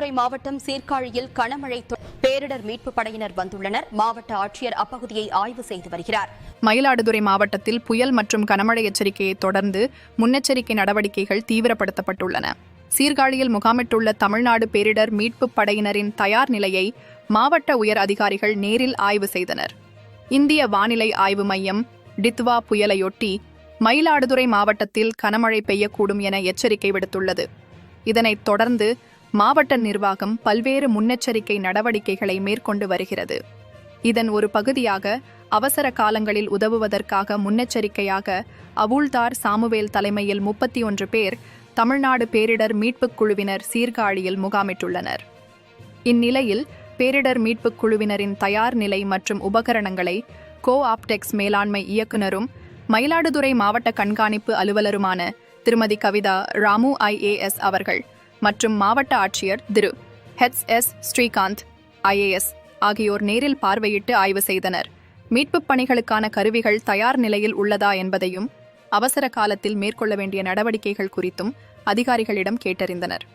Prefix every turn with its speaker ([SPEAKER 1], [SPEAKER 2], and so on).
[SPEAKER 1] மதுரை மாவட்டம் சீர்காழியில் கனமழை பேரிடர் மீட்பு படையினர் வந்துள்ளனர் மாவட்ட ஆட்சியர் அப்பகுதியை ஆய்வு செய்து வருகிறார்
[SPEAKER 2] மயிலாடுதுறை மாவட்டத்தில் புயல் மற்றும் கனமழை எச்சரிக்கையை தொடர்ந்து முன்னெச்சரிக்கை நடவடிக்கைகள் தீவிரப்படுத்தப்பட்டுள்ளன சீர்காழியில் முகாமிட்டுள்ள தமிழ்நாடு பேரிடர் மீட்பு படையினரின் தயார் நிலையை மாவட்ட உயர் அதிகாரிகள் நேரில் ஆய்வு செய்தனர் இந்திய வானிலை ஆய்வு மையம் டித்வா புயலையொட்டி மயிலாடுதுறை மாவட்டத்தில் கனமழை பெய்யக்கூடும் என எச்சரிக்கை விடுத்துள்ளது இதனைத் தொடர்ந்து மாவட்ட நிர்வாகம் பல்வேறு முன்னெச்சரிக்கை நடவடிக்கைகளை மேற்கொண்டு வருகிறது இதன் ஒரு பகுதியாக அவசர காலங்களில் உதவுவதற்காக முன்னெச்சரிக்கையாக அவுல்தார் சாமுவேல் தலைமையில் முப்பத்தி ஒன்று பேர் தமிழ்நாடு பேரிடர் மீட்புக் குழுவினர் சீர்காழியில் முகாமிட்டுள்ளனர் இந்நிலையில் பேரிடர் மீட்புக் குழுவினரின் தயார் நிலை மற்றும் உபகரணங்களை கோ ஆப்டெக்ஸ் மேலாண்மை இயக்குநரும் மயிலாடுதுறை மாவட்ட கண்காணிப்பு அலுவலருமான திருமதி கவிதா ராமு ஐஏஎஸ் அவர்கள் மற்றும் மாவட்ட ஆட்சியர் திரு ஹெச் எஸ் ஸ்ரீகாந்த் ஐஏஎஸ் ஆகியோர் நேரில் பார்வையிட்டு ஆய்வு செய்தனர் மீட்புப் பணிகளுக்கான கருவிகள் தயார் நிலையில் உள்ளதா என்பதையும் அவசர காலத்தில் மேற்கொள்ள வேண்டிய நடவடிக்கைகள் குறித்தும் அதிகாரிகளிடம் கேட்டறிந்தனர்